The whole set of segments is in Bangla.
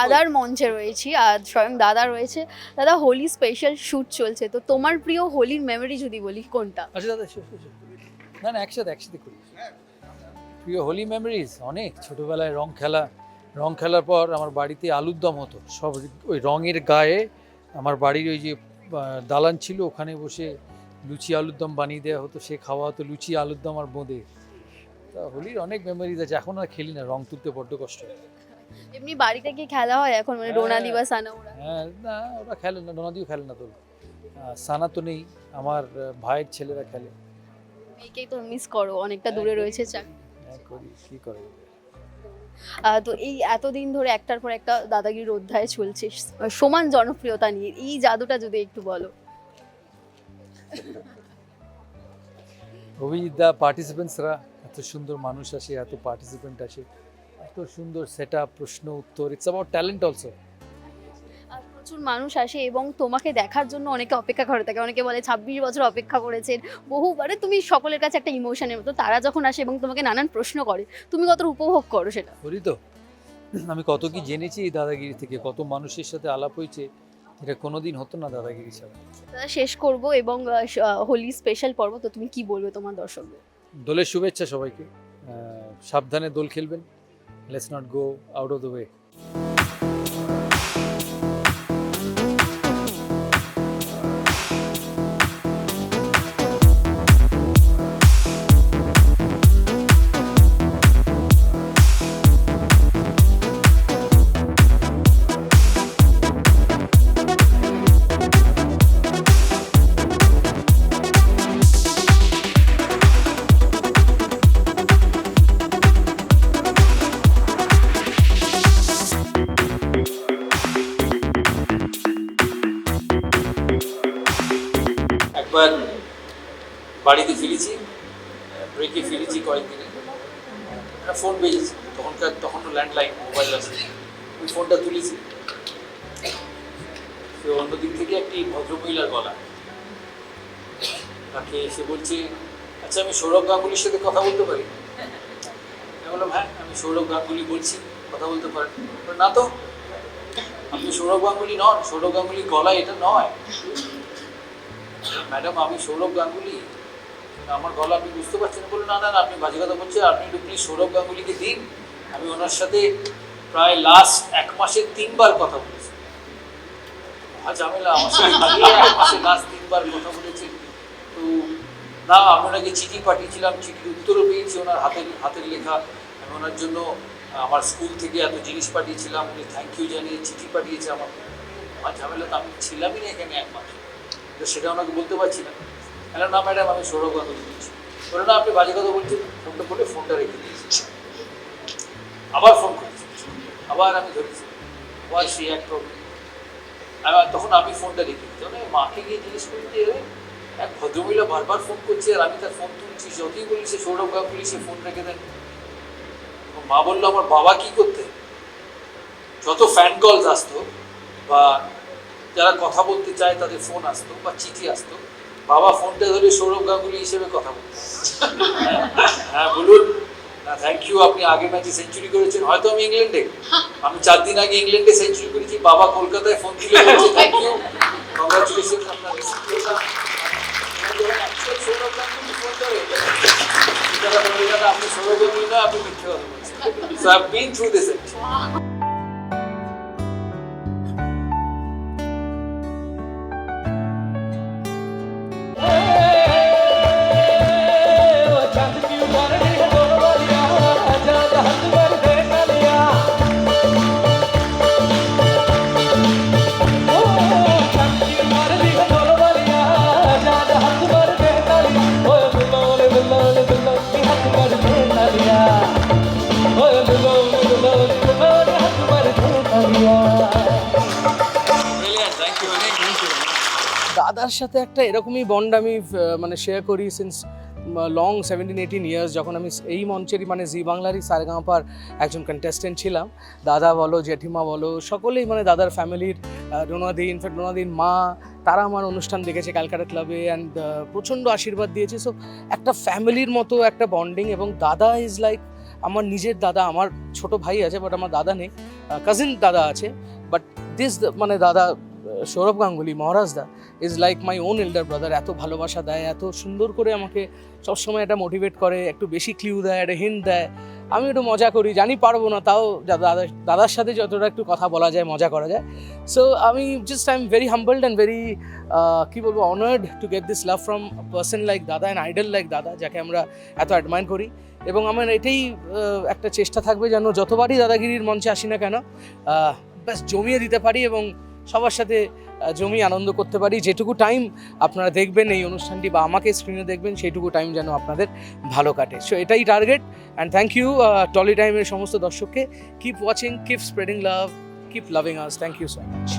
দাদার মঞ্চে রয়েছি আর স্বয়ং দাদা রয়েছে। দাদা হোলি স্পেশাল শুট চলছে তো তোমার প্রিয় হোলির মেমরি যদি বলি কোনটা? আচ্ছা দাদা। না না একসাথে একসাথে করি। প্রিয় হোলি মেমোরিজ অনেক। ছোটবেলায় রং খেলা রং খেলার পর আমার বাড়িতে আলুর দম হতো। সব ওই রঙের গায়ে আমার বাড়ির ওই যে দালান ছিল ওখানে বসে লুচি আলুর দম বানিয়ে দেওয়া হতো। সে খাওয়া হতো লুচি আলুর দম আর বোঁদে। তা হোলির অনেক মেমোরিজ আছে। এখন আর খেলি না রং তুলতে বড্ড কষ্ট হয়। এমনি বাড়িতে কি খেলা হয় এখন মানে ডোনাদি বা সানা ওরা। হ্যাঁ না ওরা খেলে না ডোনাদিও খেলে না তো। সানা তো নেই আমার ভাইয়ের ছেলেরা খেলে। মেয়েকেই তো মিস করো অনেকটা দূরে রয়েছে চাকরি হ্যাঁ কী করে তো এই এতদিন ধরে একটার পর একটা দাদাগিরির অধ্যায় চলছে সমান জনপ্রিয়তা নিয়ে এই জাদুটা যদি একটু বলো। অভিজিৎ দা পার্টিসিপেন্টসরা এত সুন্দর মানুষ আসে এত পার্টিসিপেন্ট আসে। এত সুন্দর সেট প্রশ্ন উত্তর ইটস অ্যাবাউট ট্যালেন্ট অলসো প্রচুর মানুষ আসে এবং তোমাকে দেখার জন্য অনেকে অপেক্ষা করে থাকে। অনেকে বলে ছাব্বিশ বছর অপেক্ষা করেছেন। বহুবারে তুমি সকলের কাছে একটা ইমোশনের মতো। তারা যখন আসে এবং তোমাকে নানান প্রশ্ন করে তুমি কত উপভোগ করো সেটা? করি তো। আমি কত কি জেনেছি এই দাদাগিরি থেকে কত মানুষের সাথে আলাপ হয়েছে এটা কোনোদিন হতো না দাদাগিরি ছাড়া। শেষ করব এবং হোলি স্পেশাল পর্ব তো তুমি কি বলবে তোমার দর্শকদের? দোলের শুভেচ্ছা সবাইকে। সাবধানে দোল খেলবেন। let's not go out of the way. একবার বাড়িতে ফিরেছি ব্রেকে ফিরেছি কয়েকদিনে। একটা ফোন পেয়েছি তখনকার তখন ল্যান্ডলাইন মোবাইল আছে। ওই ফোনটা তুলেছি। তো অন্যদিক থেকে একটি ভদ্রমহিলার গলা। তাকে এসে বলছে আচ্ছা আমি সৌরভ গাঙ্গুলির সাথে কথা বলতে পারি? বললাম হ্যাঁ আমি সৌরভ গাঙ্গুলি বলছি, কথা বলতে পারেন না তো, আপনি সৌরভ গাঙ্গুলি নন। সৌরভ গাঙ্গুলির গলা এটা নয়। ম্যাডাম, আমি সৌরভ গাঙ্গুলি। আমার গলা আপনি বুঝতে পারছেন বলুন না না আপনি বাজে কথা বলছেন। আপনি একটু প্লিজ সৌরভ গাঙ্গুলিকে দিন। আমি ওনার সাথে প্রায় লাস্ট এক মাসে তিনবার কথা বলেছি। আর ঝামেলা, আমার সাথে এক মাসে লাস্ট তিনবার কথা বলেছি। তো না, আমি ওনাকে চিঠি পাঠিয়েছিলাম, চিঠির উত্তরও পেয়েছি ওনার হাতের হাতের লেখা। আমি ওনার জন্য আমার স্কুল থেকে এত জিনিস পাঠিয়েছিলাম, উনি থ্যাংক ইউ জানিয়ে চিঠি পাঠিয়েছে আমাকে। আমার ঝামেলা তো আমি ছিলামই না এখানে এক মাস। সেটা ওনাকে বলতে পারছি না। হ্যালো, না, ম্যাডাম, আমি সৌরভ গাঙ্গুলি বলছি। বলে না, আপনি বাজে কথা বলছেন। ফোনটা বলে ফোনটা রেখে দিয়েছি। আবার ফোন করেছি আবার আমি ধরেছি। আবার সেই এক প্রবলেম তখন আমি ফোনটা রেখে দিই তখন আমি মাকে গিয়ে জিজ্ঞেস করি যে, এক ভদ্রমহিলা বারবার ফোন করছে আর আমি তার ফোন তুলছি, যতই বলি সে সৌরভ গাঙ্গুলি, সে ফোন রেখে দেন মা বলল, আমার বাবা কি করতে? যত ফ্যান কলস আসতো বা যারা কথা বলতে চায় তাদের ফোন আসতো বা চিঠি আসতো। বাবা ফোনটা ধরে সৌরভ গাঙ্গুলি হিসেবে কথা বলতো। হ্যাঁ, বলুন। থ্যাংক ইউ আপনি আগে ম্যাচে সেঞ্চুরি করেছেন। হয়তো আমি ইংল্যান্ডে। আমি চার দিন আগে ইংল্যান্ডে সেঞ্চুরি করেছি। বাবা কলকাতায় ফোন বলছে থ্যাংক ইউ কংগ্রাচুলেশন আপনার আপনি সৌরভ গাঙ্গুলি না আপনি মিথ্যে কথা বলছেন। So I been through this দাদার সাথে একটা এরকমই বন্ড আমি মানে শেয়ার করি since long seventeen eighteen years যখন আমি এই মঞ্চেরই মানে জি বাংলারই সারেগাঁপার একজন কন্টেস্টেন্ট ছিলাম। দাদা বলো, জেঠিমা বলো, সকলেই মানে দাদার ফ্যামিলির রোনাদি ইনফ্যাক্ট রোনাদির মা, তারা আমার অনুষ্ঠান দেখেছে ক্যালকাটা ক্লাবে অ্যান্ড প্রচণ্ড আশীর্বাদ দিয়েছে। সো একটা ফ্যামিলির মতো একটা বন্ডিং এবং দাদা ইজ লাইক আমার নিজের দাদা, আমার ছোট ভাই আছে বাট আমার দাদা নেই কাজিন দাদা আছে বাট দিস মানে দাদা Sourav Ganguly, Maharaj da is like my own elder brother এত ভালোবাসা দেয়, এত সুন্দর করে আমাকে সবসময় একটা মোটিভেট করে, একটু বেশি ক্লিউ দেয়, একটা হিন্ট দেয়। আমি একটু মজা করি, জানি পারব না, তাও দাদা, দাদার সাথে যতটা একটু কথা বলা যায়, মজা করা যায়। সো আমি just I am very humbled and very কী বলব honoured to get this love from person like dada and idol like dada, যাকে আমরা এত অ্যাডমায়ার করি। এবং আমার এটাই একটা চেষ্টা থাকবে যেন যতবারই দাদাগিরির মঞ্চে আসি না কেন ব্যাস, জমিয়ে দিতে পারি এবং সবার সাথে জমি আনন্দ করতে পারি। যেটুকু টাইম আপনারা দেখবেন এই অনুষ্ঠানটি বা আমাকে স্ক্রিনে দেখবেন, সেইটুকু টাইম যেন আপনাদের ভালো কাটে। সো এটাই target and thank you Tolly টাইমের সমস্ত দর্শককে। Keep watching keep spreading love keep loving us thank you so much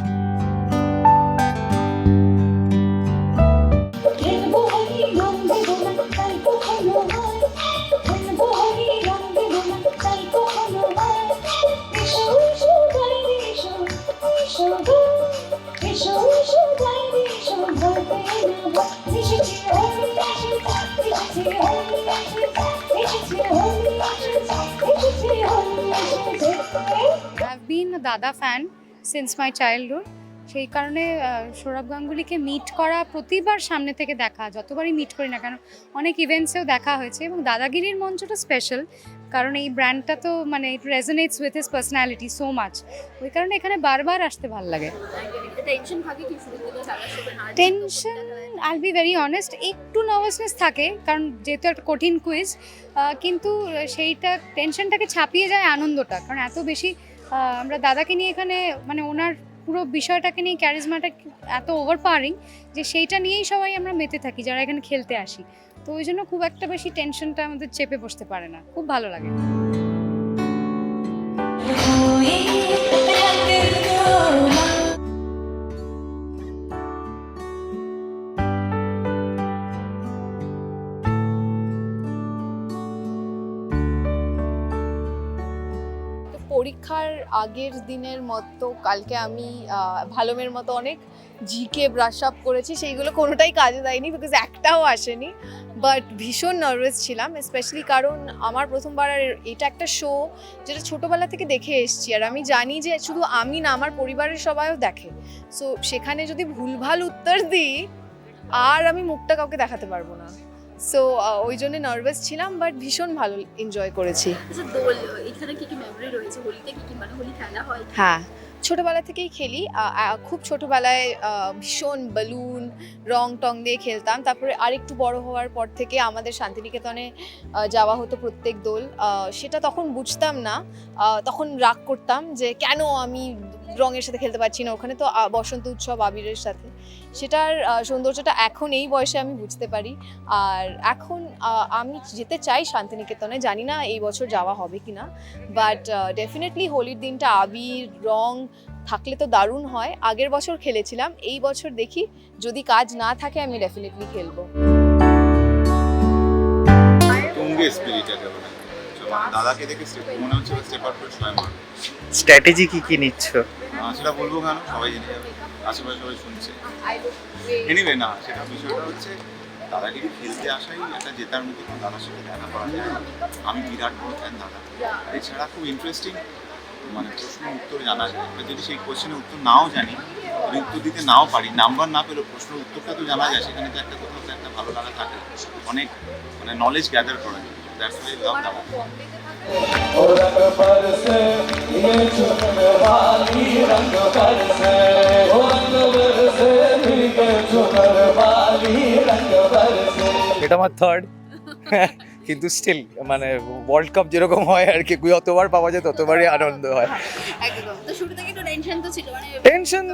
Been a Dada fan since সেই কারণে সৌরভ গাঙ্গুলিকে মিট করা প্রতিবার সামনে থেকে দেখা যতবারই মিট করি না কেন অনেক ইভেন্টসেও দেখা হয়েছে এবং দাদাগিরির মঞ্চটা স্পেশাল কারণ এই ব্র্যান্ডটা তো মানে it resonates with his personality so much ওই কারণে এখানে বারবার আসতে ভালো লাগে। Tension I be very honest একটু নার্ভাসনেস থাকে কারণ যেহেতু একটা কঠিন কুইজ কিন্তু সেইটা টেনশনটাকে ছাপিয়ে যায় আনন্দটা কারণ এত বেশি আমরা দাদাকে নিয়ে এখানে মানে ওনার পুরো বিষয়টাকে নিয়ে ক্যারিজমাটা এত ওভার পাওয়ারিং যে সেইটা নিয়েই সবাই আমরা মেতে থাকি, যারা এখানে খেলতে আসি। তো ওই জন্য খুব একটা বেশি টেনশনটা আমাদের চেপে বসতে পারে না। খুব ভালো লাগে। পরীক্ষার আগের দিনের মতো কালকে আমি আহ, ভালো মেয়ের মতো অনেক জিকে ব্রাশ আপ করেছি সেইগুলো কোনোটাই কাজে দেয়নি বিকজ একটাও আসেনি। বাট ভীষণ নার্ভাস ছিলাম স্পেশালি কারণ আমার প্রথমবার আর এটা একটা শো যেটা ছোটোবেলা থেকে দেখে এসেছি। আর আমি জানি যে শুধু আমি না আমার পরিবারের সবাইও দেখে। সো সেখানে যদি ভুলভাল উত্তর দিই আর আমি মুখটা কাউকে দেখাতে পারব না। সো ওই জন্য নার্ভাস ছিলাম বাট ভীষণ ভালো এনজয় করেছি। আচ্ছা দোল এখানে কি কি মেমরি রয়েছে? হোলিতে কি কি মানে হোলি খেলা হয়? হ্যাঁ ছোটবেলা থেকেই খেলি। খুব ছোটবেলায় ভীষণ বেলুন রং টং দিয়ে খেলতাম। তারপরে আরেকটু বড় হওয়ার পর থেকে আমাদের শান্তিনিকেতনে যাওয়া হতো প্রত্যেক দোল। সেটা তখন বুঝতাম না। তখন রাগ করতাম যে কেন আমি রঙের সাথে খেলতে পারছি না ওখানে, তো বসন্ত উৎসব আবিরের সাথে। সেটার সৌন্দর্যটা এখন এই বয়সে আমি বুঝতে পারি। আর এখন আমি যেতে চাই শান্তিনিকেতনে, জানি না এই বছর যাওয়া হবে কি না বাট ডেফিনেটলি হোলির দিনটা আবির, রং থাকলে তো দারুণ হয়। আগের বছর খেলেছিলাম, এই বছর দেখি যদি কাজ না থাকে আমি ডেফিনেটলি খেলব। দাদাকে দেখে মনে হচ্ছে স্টেপ আউট করে সবাই মারবে স্ট্র্যাটেজি কি কি নিচ্ছ? সেটা বলব কেন? সবাই জেনে যাবে। আশেপাশে সবাই শুনছে। এনিওয়ে না সেটা বিষয়টা হচ্ছে দাদাকে খেলতে আসাই একটা জেতার মতো কোনো দাদার সাথে দেখা করা যায়। আমি বিরাট বড় ফ্যান দাদা। এছাড়া খুব ইন্টারেস্টিং মানে প্রশ্ন উত্তর জানা যায়। এবার যদি সেই কোশ্চেনের উত্তর নাও জানি যদি উত্তর দিতে নাও পারি নাম্বার না পেলেও প্রশ্নের উত্তরটা তো জানা যায় সেখানে তো একটা কোথাও তো একটা ভালো লাগা থাকে। অনেক মানে নলেজ গ্যাদার করা যায়। দ্যাটস ওয়াই লাভ দাদা এটা আমার থার্ড কিন্তু স্টিল মানে ওয়ার্ল্ড কাপ যেরকম হয় আর কি যতবার পাওয়া যায় ততবারই আনন্দ হয়। একদম। তো শুরু থেকে একটু টেনশন মানে টেনশন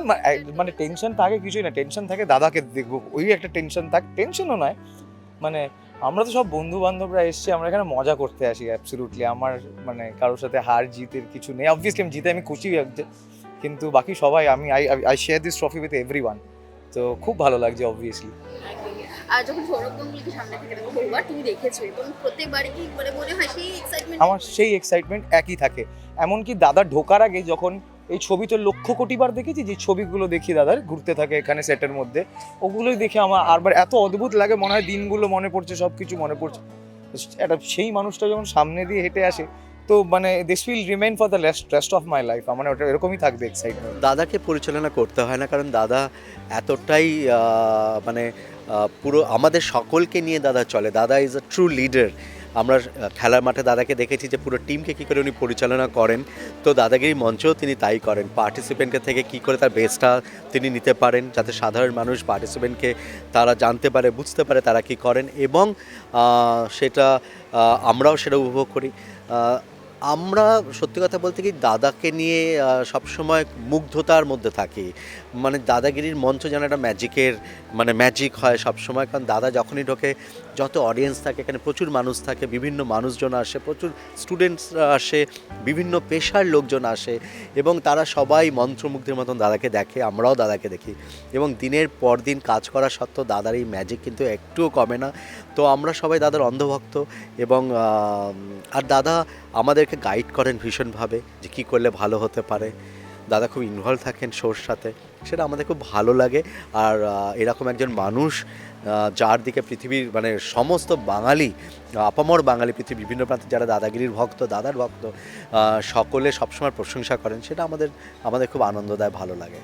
মানে টেনশন থাকে কিছুই না টেনশন থাকে দাদাকে দেখব ওই একটা টেনশন থাকে টেনশনও নয়। মানে আমরা তো সব বন্ধু বান্ধবরা এসছি আমরা এখানে মজা করতে আসি অ্যাবসলিউটলি আমার মানে কারোর সাথে হার জিতের কিছু নেই। অবভিয়াসলি আমি জিতে আমি খুশি কিন্তু বাকি সবাই আমি I I share this trophy with every one তো খুব ভালো লাগছে অবভিয়াসলি আর যখন সৌরভ গাঙ্গুলিকে সামনে থেকে দেখো বহুবার তুমি দেখেছ এবং প্রত্যেকবারই কি মানে মনে হয় সেই এক্সাইটমেন্ট আমার সেই এক্সাইটমেন্ট একই থাকে। এমনকি দাদা ঢোকার আগে যখন এই ছবি তো লক্ষ কোটিবার দেখেছি, যে ছবিগুলো দেখি দাদার, ঘুরতে থাকে এখানে সেটের মধ্যে। ওগুলোই দেখে আমার আরবার এত অদ্ভুত লাগে, মনে হয় দিনগুলো মনে পড়ছে সব কিছু মনে পড়ছে। একটা সেই মানুষটা যখন সামনে দিয়ে হেঁটে আসে, তো মানে this will remain for the rest of my life আমার ওটা এরকমই থাকবে এক্সাইটমেন্ট দাদাকে পরিচালনা করতে হয় না, কারণ দাদা এতটাই মানে পুরো আমাদের সকলকে নিয়ে দাদা চলে। দাদা ইজ আ ট্রু লিডার আমরা খেলার মাঠে দাদাকে দেখেছি যে পুরো টিমকে কী করে উনি পরিচালনা করেন। তো দাদাগিরি মঞ্চেও তিনি তাই করেন। পার্টিসিপেন্টকে থেকে কী করে তার বেস্টটা তিনি নিতে পারেন, যাতে সাধারণ মানুষ পার্টিসিপেন্টকে তারা জানতে পারে, বুঝতে পারে তারা কী করেন এবং সেটা আমরাও সেটা উপভোগ করি। আমরা সত্যি কথা বলতে কি দাদাকে নিয়ে সবসময় মুগ্ধতার মধ্যে থাকি। মানে দাদাগিরির মঞ্চ যেন একটা ম্যাজিকের মানে ম্যাজিক হয় সবসময়। কারণ দাদা যখনই ঢোকে যত অডিয়েন্স থাকে, এখানে প্রচুর মানুষ থাকে, বিভিন্ন মানুষজন আসে, প্রচুর স্টুডেন্টসরা আসে, বিভিন্ন পেশার লোকজন আসে, এবং তারা সবাই মন্ত্রমুগ্ধের মতন দাদাকে দেখে, আমরাও দাদাকে দেখি। এবং দিনের পর দিন কাজ করা সত্ত্বেও দাদার এই ম্যাজিক কিন্তু একটুও কমে না। তো আমরা সবাই দাদার অন্ধভক্ত এবং আর দাদা আমাদেরকে গাইড করেন ভীষণভাবে যে কী করলে ভালো হতে পারে। দাদা খুব ইনভলভ থাকেন শোর সাথে, সেটা আমাদের খুব ভালো লাগে আর এরকম একজন মানুষ যার দিকে পৃথিবীর মানে সমস্ত বাঙালি, আপামর বাঙালি পৃথিবীর বিভিন্ন প্রান্তে যারা দাদাগিরির ভক্ত, দাদার ভক্ত সকলে সবসময় প্রশংসা করেন, সেটা আমাদের আমাদের খুব আনন্দ দেয় ভালো লাগে